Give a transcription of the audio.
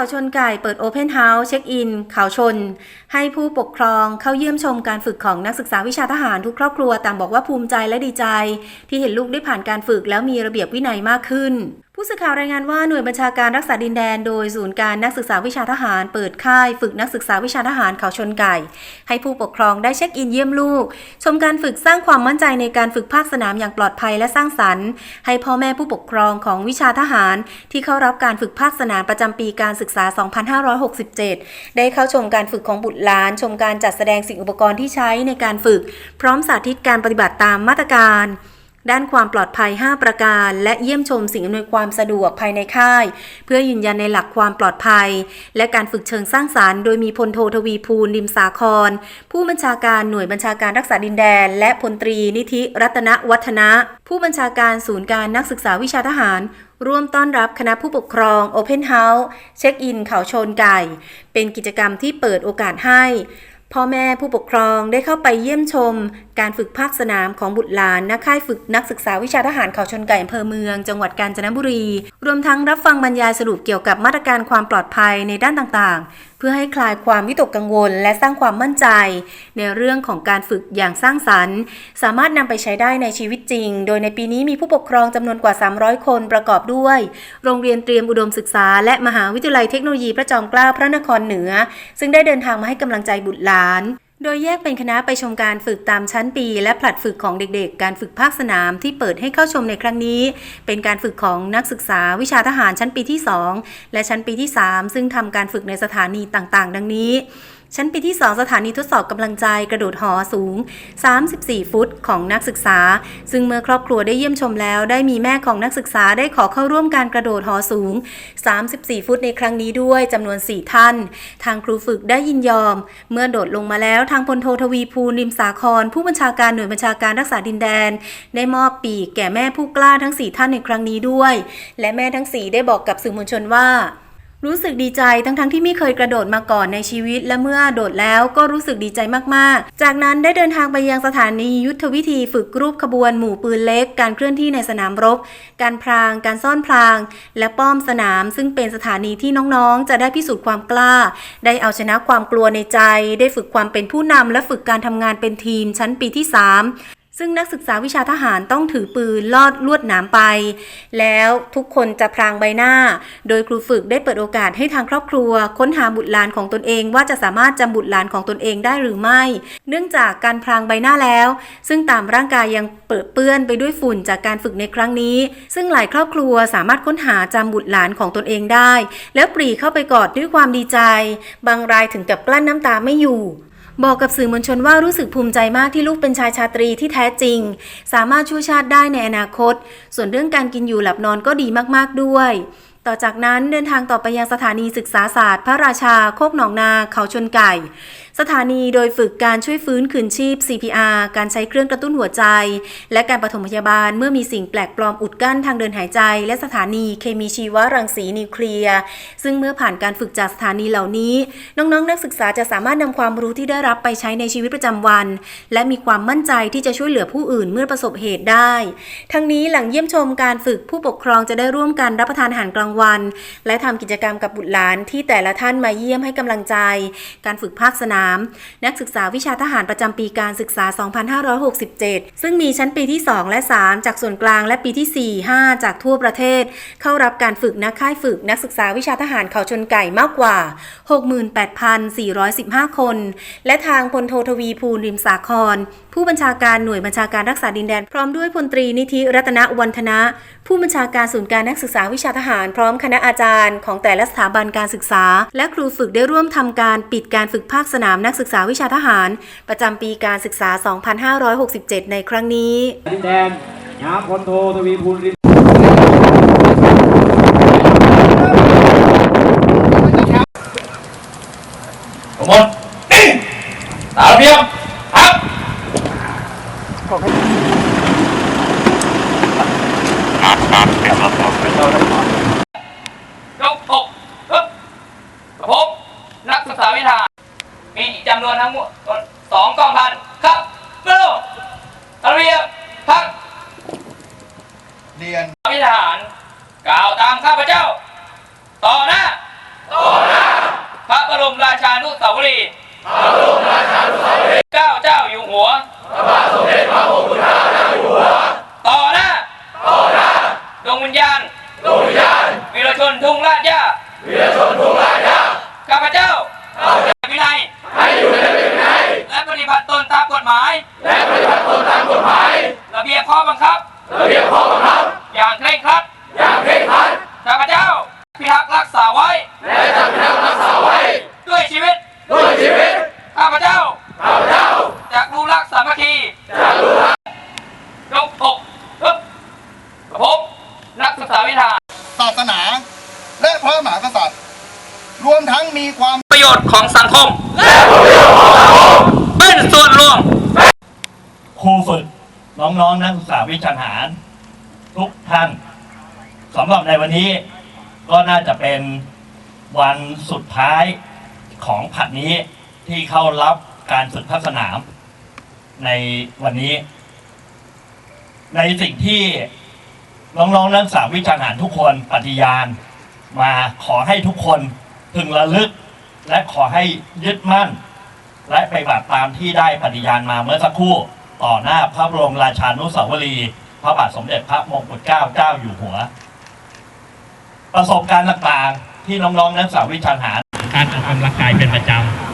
าวชนไก่เปิดโอเพนเฮาส์เช็คอินข่าวชน ให้ผู้ปกครองเข้าเยี่ยมชมการฝึกของนักศึกษาวิชาทหารทุกครอบครัวต่างบอกว่าภูมิใจและดีใจ ที่เห็นลูกได้ผ่านการฝึกแล้วมีระเบียบวินัยมากขึ้น ผู้สื่อข่าวรายงานว่าหน่วยบัญชาการรักษาดินแดนโดยศูนย์การนักศึกษาวิชาทหาร เปิดค่ายฝึกนักศึกษาวิชาทหารเขาชนไก่ ให้ผู้ปกครองได้เช็คอินเยี่ยมลูก ชมการฝึกสร้างความมั่นใจในการฝึกภาคสนามอย่างปลอดภัยและสร้างสรรค์ ให้พ่อแม่ผู้ปกครองของวิชาทหาร ที่เข้ารับการฝึกภาคสนามประจำปีการศึกษา 2567 ได้เข้าชมการฝึกของบุตรหลาน ชมการจัดแสดงสิ่งอุปกรณ์ที่ใช้ในการฝึก พร้อมสาธิตการปฏิบัติตามมาตรการ ด้านความปลอดภัย 5 ประการ และเยี่ยมชมสิ่งอำนวยความสะดวกภายในค่าย เพื่อยืนยันในหลักความปลอดภัย และการฝึกเชิงสร้างสารรค์โดยมีพลโททวีภูลริมสาคร ผู้บัญชาการหน่วยบัญชาการรักษาดินแดน และพลตรีนิธิรัตนวัฒนะ ผู้บัญชาการศูนย์การนักศึกษาวิชาทหาร ร่วมต้อนรับคณะผู้ปกครอง Open House เช็คอินเขาชนไก่ เป็นกิจกรรมที่เปิดโอกาสให้ พ่อแม่ผู้ปกครองได้เข้าไปเยี่ยมชม การฝึกภาคสนามของบุตรหลานนักค่ายฝึกนักศึกษาวิชาทหารเขาชนไก่อำเภอเมือง จังหวัดกาญจนบุรี รวมทั้งรับฟังบรรยายสรุปเกี่ยวกับมาตรการความปลอดภัยในด้านต่างๆ เพื่อให้คลายความวิตกกังวล และสร้างความมั่นใจ ในเรื่องของการฝึกอย่างสร้างสรรค์ สามารถนำไปใช้ได้ในชีวิตจริง โดยในปีนี้มีผู้ปกครองจำนวนกว่า 300 คนประกอบด้วย โรงเรียนเตรียมอุดมศึกษา และมหาวิทยาลัยเทคโนโลยีพระจอมเกล้าพระนครเหนือ ซึ่งได้เดินทางมาให้กำลังใจบุตรหลาน โดยแยกเป็นคณะไปชมการฝึกตามชั้นปี และผลัดฝึกของเด็กๆ การฝึกภาคสนามที่เปิดให้เข้าชมในครั้งนี้ เป็นการฝึกของนักศึกษาวิชาทหารชั้นปีที่ 2 และชั้นปีที่ 3 ซึ่งทำการฝึกในสถานีต่างๆ ดังนี้ ชั้นปีที่ 2 สถานีทดสอบกำลังใจกระโดดหอสูง 34 ฟุตของนักศึกษา ซึ่งเมื่อครอบครัวได้เยี่ยมชมแล้ว ได้มีแม่ของนักศึกษาได้ขอเข้าร่วมการกระโดดหอสูง 34 ฟุตในครั้งนี้ด้วยจำนวน 4 ท่าน ทางครูฝึกได้ยินยอม เมื่อโดดลงมาแล้วทางพลโททวีภูริมสาคร ผู้บัญชาการหน่วยบัญชาการรักษาดินแดน ได้มอบปีกแก่แม่ผู้กล้าทั้ง 4 ท่านในครั้งนี้ด้วย และแม่ทั้ง 4 ได้บอกกับสื่อมวลชนว่า รู้สึกดีใจทั้งๆทที่ไม่เคยกระโดดมาก่อนในชีวิต และเมื่อโดดแล้วก็รู้สึกดีใจมากๆ จากนั้นได้เดินทางไปยังสถานียุทธวิธีฝึกรูปขบวนหมู่ปืนเล็ก การเคลื่อนที่ในสนามรบ การพราง การซ่อนพราง และป้อมสนาม ซึ่งเป็นสถานีที่น้องๆ จะได้พิสูจน์ความกล้า ได้เอาชนะความกลัวในใจ ได้ฝึกความเป็นผู้นำและฝึกการทำงานเป็นทีมชั้นปีที่ 3 ซึ่งนักศึกษาวิชาทหารต้องถือปืนลอดลวดหนามไป แล้วทุกคนจะพรางใบหน้า โดยครูฝึกได้เปิดโอกาสให้ทางครอบครัว ค้นหาบุตรหลานของตนเอง ว่าจะสามารถจำบุตรหลานของตนเองได้หรือไม่ เนื่องจากการพรางใบหน้าแล้ว ซึ่งตามร่างกายยังเปื้อนเปื้อนไปด้วยฝุ่นจากการฝึกในครั้งนี้ ซึ่งหลายครอบครัวสามารถค้นหาจำบุตรหลานของตนเองได้ แล้วปรีเข้าไปกอดด้วยความดีใจ บางรายถึงกับกลั้นน้ำตาไม่อยู่ บอกกับสื่อมวลชนว่ารู้สึกภูมิใจมากที่ลูกเป็นชายชาตรีที่แท้จริง สามารถช่วยชาติได้ในอนาคต ส่วนเรื่องการกินอยู่หลับนอนก็ดีมากๆด้วยต่อจากนั้นเดินทางต่อไปยังสถานีศึกษาศาสตร์ พระราชา โคกหนองนา เขาชนไก่ สถานีโดยฝึกการช่วยฟื้นคืนชีพ CPR การใช้เครื่องกระตุ้นหัวใจ และการปฐมพยาบาลเมื่อมีสิ่งแปลกปลอมอุดกั้นทางเดินหายใจ และสถานีเคมีชีวรังสีนิวเคลียร์ ซึ่งเมื่อผ่านการฝึกจากสถานีเหล่านี้ น้องๆนนักศึกษาจะสามารถนำความรู้ที่ได้รับไปใช้ในชีวิตประจำวัน และมีความมั่นใจที่จะช่วยเหลือผู้อื่นเมื่อประสบเหตุได้ ทั้งนี้หลังเยี่ยมชมการฝึกผู้ปกครองจะได้ร่วมกันรับประทานอาหารกลางวัน และทำกิจกรรมกับบุตรหลานที่แต่ละท่านมาเยี่ยมให้กำลังใจ การฝึกภาคสนามนักศึกษาวิชาทหารประจำปีการศึกษา 2567 ซึ่งมีชั้นปีที่ 2 และ 3 จากส่วนกลางและปีที่ 4 5 จากทั่วประเทศ เข้ารับการฝึกนักค่ายฝึกนักศึกษาวิชาทหารเขาชนไก่มากกว่า 68,415 คน และทางพลโททวีภูลริมสาครผู้บัญชาการหน่วยบัญชาการรักษาดินแดน พร้อมด้วยพลตรีนิธิรัตนวันธนะ ผู้บัญชาการศูนย์การนักศึกษาวิชาทหาร พร้อมคณะอาจารย์ ของแต่ละสถาบันการศึกษา และครูฝึกได้ร่วมทำการปิดการฝึกภาคสนามนักศึกษาวิชาทหาร ประจำปีการศึกษา 2567 ในครั้งนี้ดินแดนยามพลโททวีภูลริมทุกคนนิ่งตามระเบียบครับ ขอห้เป็รอบต่ราพบนักศึกษาวิทยามีจำนวนทั้งหมดสองกองพันครับเร็วระเวียบพักเรียนวิทหาร กล่าวตามข้าพเจ้า ต่อหน้า ต่อหน้า พระบรมราชานุสาวรีย์ ไว้ และจะพิทักษ์รักษาไว้ ด้วยชีวิต ด้วยชีวิต ข้าพเจ้า ข้าพเจ้าจากรู้รักสามัคคีจากรู้รักยกอกฮึบกระผมนักศึกษาวิทาศาสนา และพระมหากษัตริย์ รวมทั้งมีความประโยชน์ของสังคม และประโยชน์ของสังคม เป็นส่วนรวม ครูฝึกน้องๆนักศึกษาวิชาหาร ทุกท่านสำหรับในวันนี้ ก็น่าจะเป็นวันสุดท้ายของผัดนี้ที่เข้ารับการฝึกภาคสนามในวันนี้ ในสิ่งที่น้องๆนักศึกษาวิชาทหารทุกคนปฏิญาณ มาขอให้ทุกคนพึงระลึก และขอให้ยึดมั่น และไปฏิบัติตามที่ได้ปฏิญาณมาเมื่อสักครู่ ต่อหน้าพระบรมราชานุสาวรีย์พระบาทสมเด็จพระมงกุฎเกล้าเจ้าอยู่หัว ประสบการณ์ต่างๆ ที่น้องๆนักศึกษาวิชาหารการออกกำลังกายเป็นประจำ